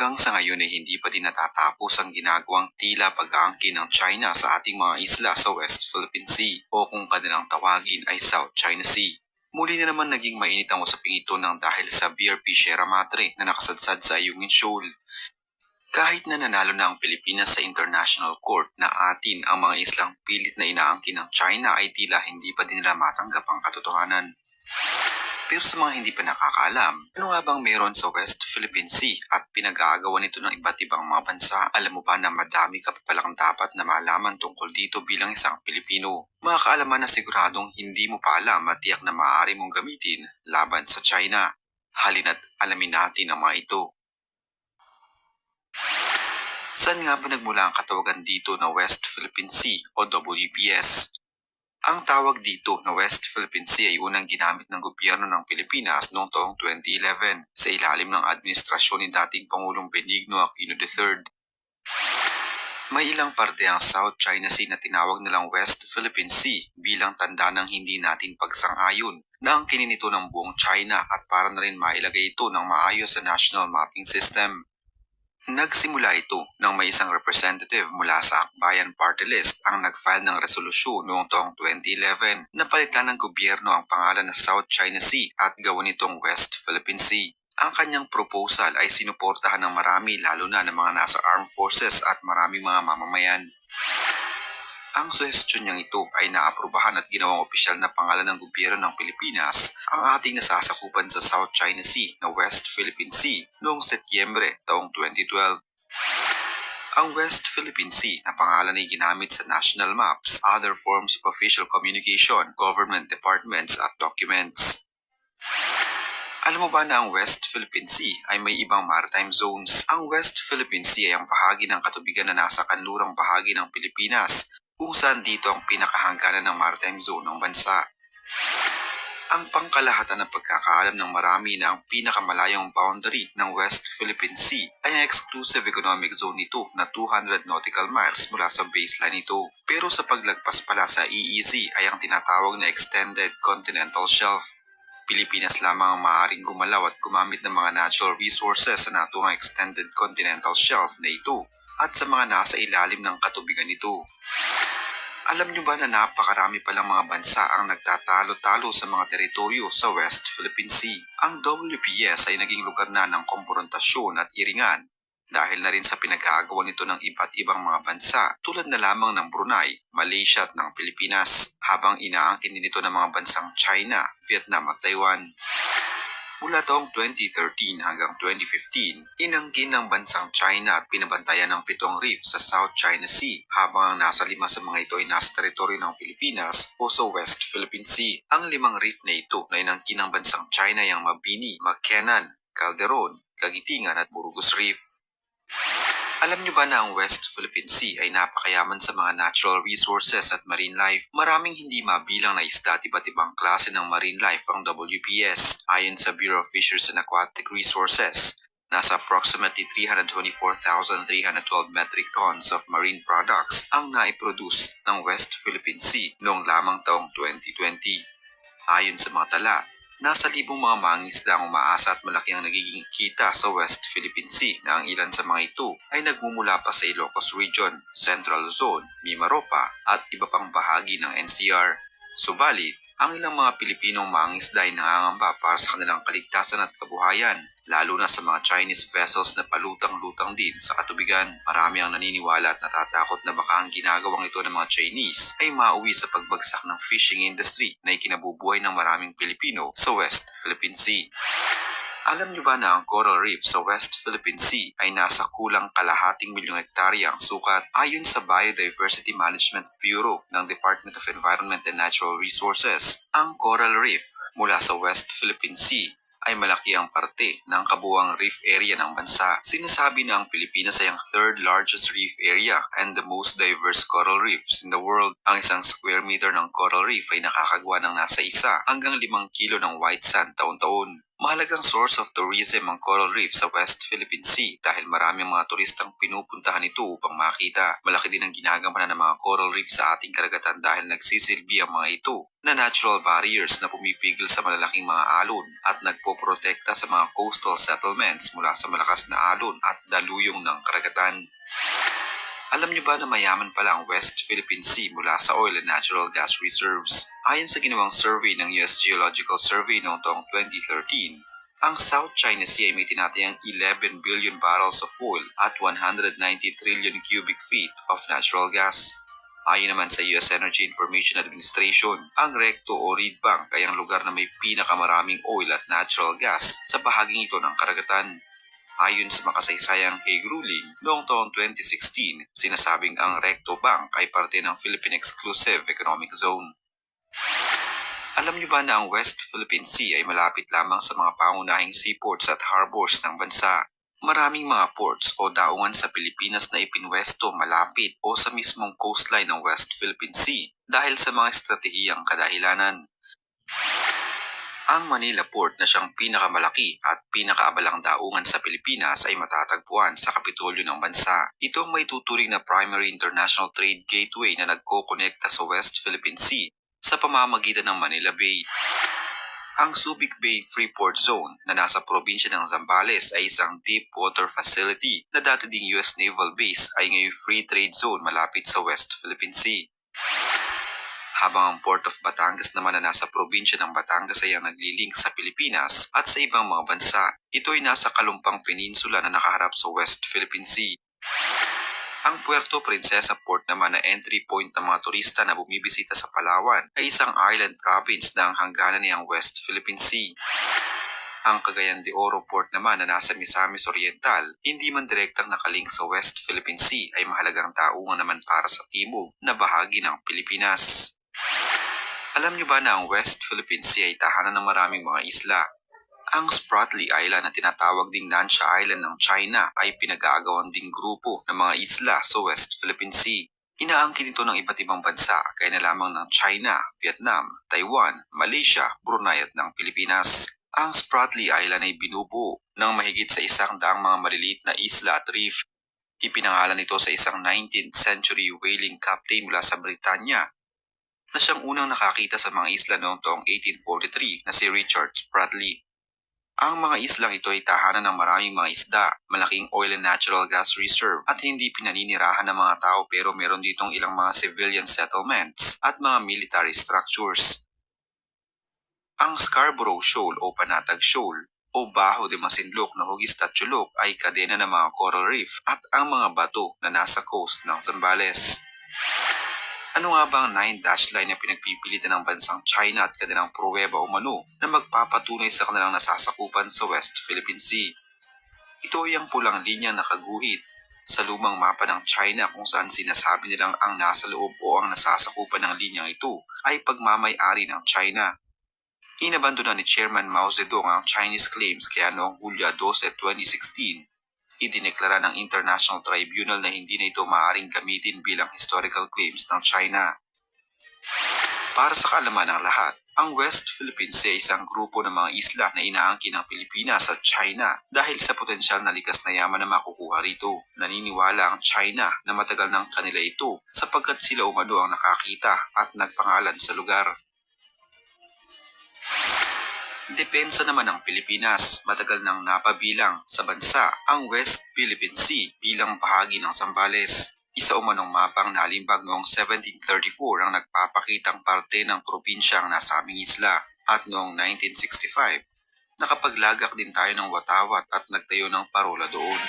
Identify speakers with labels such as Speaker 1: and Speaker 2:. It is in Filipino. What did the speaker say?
Speaker 1: Hanggang sa ngayon ay hindi pa din natatapos ang ginagawang tila pag-aangkin ng China sa ating mga isla sa West Philippine Sea o kung kanilang tawagin ay South China Sea. Muli na naman naging mainit ang usaping ito ng dahil sa BRP Sierra Madre na nakasadsad sa Ayungin Shoal. Kahit na nanalo na ang Pilipinas sa International Court na atin ang mga islang pilit na inaangkin ng China ay tila hindi pa din nila matanggap ang katotohanan. Pero sa mga hindi pa nakakaalam, ano nga bang meron sa West Philippine Sea at pinag-aagawan nito ng iba't ibang mga bansa? Alam mo ba na madami ka pa palang dapat na malaman tungkol dito bilang isang Pilipino? Mga kaalaman na siguradong hindi mo pa alam at tiyak na maaari mong gamitin laban sa China. Halina't alamin natin ang mga ito. Saan nga ba nagmula ang katawagan dito na West Philippine Sea o WPS? Ang tawag dito na West Philippine Sea ay unang ginamit ng gobyerno ng Pilipinas noong taong 2011 sa ilalim ng administrasyon ni dating Pangulong Benigno Aquino III. May ilang parte ang South China Sea na tinawag nilang West Philippine Sea bilang tanda ng hindi natin pagsang-ayon na ang kininito ng buong China at para na rin mailagay ito ng maayos sa National Mapping System. Nagsimula ito nang may isang representative mula sa Akbayan Party List ang nag-file ng resolusyon noong taong 2011 na palitan ng gobyerno ang pangalan na South China Sea at gawin itong West Philippine Sea. Ang kanyang proposal ay sinuportahan ng marami lalo na ng mga nasa armed forces at maraming mga mamamayan. Ang suhestyon niyang ito ay naaprubahan at ginawang opisyal na pangalan ng gobyerno ng Pilipinas ang ating nasasakupan sa South China Sea na West Philippine Sea noong Setyembre taong 2012. Ang West Philippine Sea na pangalan ay ginamit sa national maps, other forms of official communication, government departments at documents. Alam mo ba na ang West Philippine Sea ay may ibang maritime zones? Ang West Philippine Sea ay ang bahagi ng katubigan na nasa kanlurang bahagi ng Pilipinas kung saan dito ang pinakahangganan ng maritime zone ng bansa. Ang pangkalahatan ng pagkakaalam ng marami na ang pinakamalayong boundary ng West Philippine Sea ay ang exclusive economic zone nito na 200 nautical miles mula sa baseline nito. Pero sa paglagpas pala sa EEZ ay ang tinatawag na Extended Continental Shelf. Pilipinas lamang ang maaaring gumalaw at gumamit ng mga natural resources sa naturang Extended Continental Shelf na ito at sa mga nasa ilalim ng katubigan nito. Alam nyo ba na napakarami palang mga bansa ang nagtatalo-talo sa mga teritoryo sa West Philippine Sea? Ang WPS ay naging lugar na ng komprontasyon at iringan dahil na rin sa pinag-aagawa nito ng iba't ibang mga bansa tulad na lamang ng Brunei, Malaysia at ng Pilipinas habang inaangkin din ito ng mga bansang China, Vietnam at Taiwan. Mula taong 2013 hanggang 2015, inangkin ng bansang China at pinabantayan ng pitong reef sa South China Sea habang ang nasa lima sa mga ito ay nasa teritoryo ng Pilipinas o sa West Philippine Sea. Ang limang reef na ito na inangkin ng bansang China ay ang Mabini, Mackennan, Calderon, Kagitingan at Burgos Reef. Alam nyo ba na ang West Philippine Sea ay napakayaman sa mga natural resources at marine life? Maraming hindi mabilang na isda at iba't ibang klase ng marine life ang WPS. Ayon sa Bureau of Fisheries and Aquatic Resources, nasa approximately 324,312 metric tons of marine products ang naiproduce ng West Philippine Sea noong lamang taong 2020. Ayon sa mga tala, Nasa libong mga mangisda ang umaasa at malaki ang nagiging kita sa West Philippine Sea na ang ilan sa mga ito ay nagmumula pa sa Ilocos Region, Central Luzon, Mimaropa at iba pang bahagi ng NCR. Subalit, ang ilang mga Pilipinong mangisda ay nangangamba para sa kanilang kaligtasan at kabuhayan, lalo na sa mga Chinese vessels na palutang-lutang din sa katubigan. Marami ang naniniwala at natatakot na baka ang ginagawang ito ng mga Chinese ay mauwi sa pagbagsak ng fishing industry na ikinabubuhay ng maraming Pilipino sa West Philippine Sea. Alam niyo ba na ang coral reef sa West Philippine Sea ay nasa kulang kalahating milyong hektarya ang sukat ayon sa Biodiversity Management Bureau ng Department of Environment and Natural Resources. Ang coral reef mula sa West Philippine Sea ay malaki ang parte ng kabuang reef area ng bansa. Sinasabi na ang Pilipinas ay ang third largest reef area and the most diverse coral reefs in the world. Ang isang square meter ng coral reef ay nakakagawa ng nasa isa hanggang limang kilo ng white sand taon-taon. Mahalagang source of tourism ang coral reef sa West Philippine Sea dahil marami ang mga turistang pinupuntahan ito upang makita. Malaki din ang ginagampanan ng mga coral reef sa ating karagatan dahil nagsisilbi ang mga ito na natural barriers na pumipigil sa malalaking mga alon at nagpoprotekta sa mga coastal settlements mula sa malakas na alon at daluyong ng karagatan. Alam niyo ba na mayaman pala ang West Philippine Sea mula sa oil and natural gas reserves? Ayon sa ginawang survey ng US Geological Survey noong taong 2013, ang South China Sea ay may tinatayang 11 billion barrels of oil at 190 trillion cubic feet of natural gas. Ayon naman sa US Energy Information Administration, ang Recto o Reed Bank ay ang lugar na may pinakamaraming oil at natural gas sa bahaging ito ng karagatan. Ayon sa makasaysayang Hague ruling noong taong 2016, sinasabing ang Recto Bank ay parte ng Philippine Exclusive Economic Zone. Alam niyo ba na ang West Philippine Sea ay malapit lamang sa mga pangunahing seaports at harbors ng bansa? Maraming mga ports o daungan sa Pilipinas na ipinwesto malapit o sa mismong coastline ng West Philippine Sea dahil sa mga estratehiyang kadahilanan. Ang Manila Port na siyang pinakamalaki at pinakaabalang daungan sa Pilipinas ay matatagpuan sa Kapitolyo ng bansa. Ito ang may tuturing na primary international trade gateway na nagkokonekta sa West Philippine Sea sa pamamagitan ng Manila Bay. Ang Subic Bay Freeport Zone na nasa probinsya ng Zambales ay isang deep water facility na dati ding US Naval Base ay ngayon free trade zone malapit sa West Philippine Sea. Habang ang Port of Batangas naman na nasa probinsya ng Batangas ay ang naglilink sa Pilipinas at sa ibang mga bansa. Ito ay nasa kalumpang peninsula na nakaharap sa West Philippine Sea. Ang Puerto Princesa Port naman na entry point ng mga turista na bumibisita sa Palawan ay isang island province na ang hangganan niyang West Philippine Sea. Ang Cagayan de Oro Port naman na nasa Misamis Oriental, hindi man direktang nakalink sa West Philippine Sea ay mahalagang taungan naman para sa timog na bahagi ng Pilipinas. Alam niyo ba na ang West Philippine Sea ay tahanan ng maraming mga isla? Ang Spratly Island na tinatawag ding Nansha Island ng China ay pinag-aagawan ding grupo ng mga isla sa West Philippine Sea. Inaangkin ito ng iba't ibang bansa kaya na lamang ng China, Vietnam, Taiwan, Malaysia, Brunei at ng Pilipinas. Ang Spratly Island ay binubuo ng mahigit sa isang daang mga maliliit na isla at reef. Ipinangalan ito sa isang 19th century whaling captain mula sa Britanya na siyang unang nakakita sa mga isla noong taong 1843 na si Richard Spratly. Ang mga islang ito ay tahanan ng maraming mga isda, malaking oil and natural gas reserve at hindi pinaninirahan ng mga tao pero meron ditong ilang mga civilian settlements at mga military structures. Ang Scarborough Shoal o Panatag Shoal o Baho de Masinloc na hugis at chulok ay kadena ng mga coral reef at ang mga bato na nasa coast ng Zambales. Ano nga ba ang nine dash line na pinagpipilitan ng bansang China at kanilang pruweba o manu na magpapatunay sa kanilang nasasakupan sa West Philippine Sea? Ito ay ang pulang linya na kaguhit sa lumang mapa ng China kung saan sinasabi nilang ang nasa loob o ang nasasakupan ng linyang ito ay pagmamay-ari ng China. Inabandona ni Chairman Mao Zedong ang Chinese claims kaya noong Hulyo 12, 2016 idineklara ng International Tribunal na hindi na ito maaaring gamitin bilang historical claims ng China. Para sa kaalaman ng lahat, ang West Philippine Sea ay isang grupo ng mga isla na inaangkin ng Pilipinas at China dahil sa potensyal na likas na yaman na makukuha rito. Naniniwala ang China na matagal ng kanila ito sapagkat sila umano ang nakakita at nagpangalan sa lugar. Depensa naman ng Pilipinas, matagal nang napabilang sa bansa ang West Philippine Sea bilang bahagi ng Zambales. Isa umanong mapang nalimbag noong 1734 ang nagpapakitang parte ng probinsya ang nasabing isla at noong 1965, nakapaglagak din tayo ng watawat at nagtayo ng parola doon.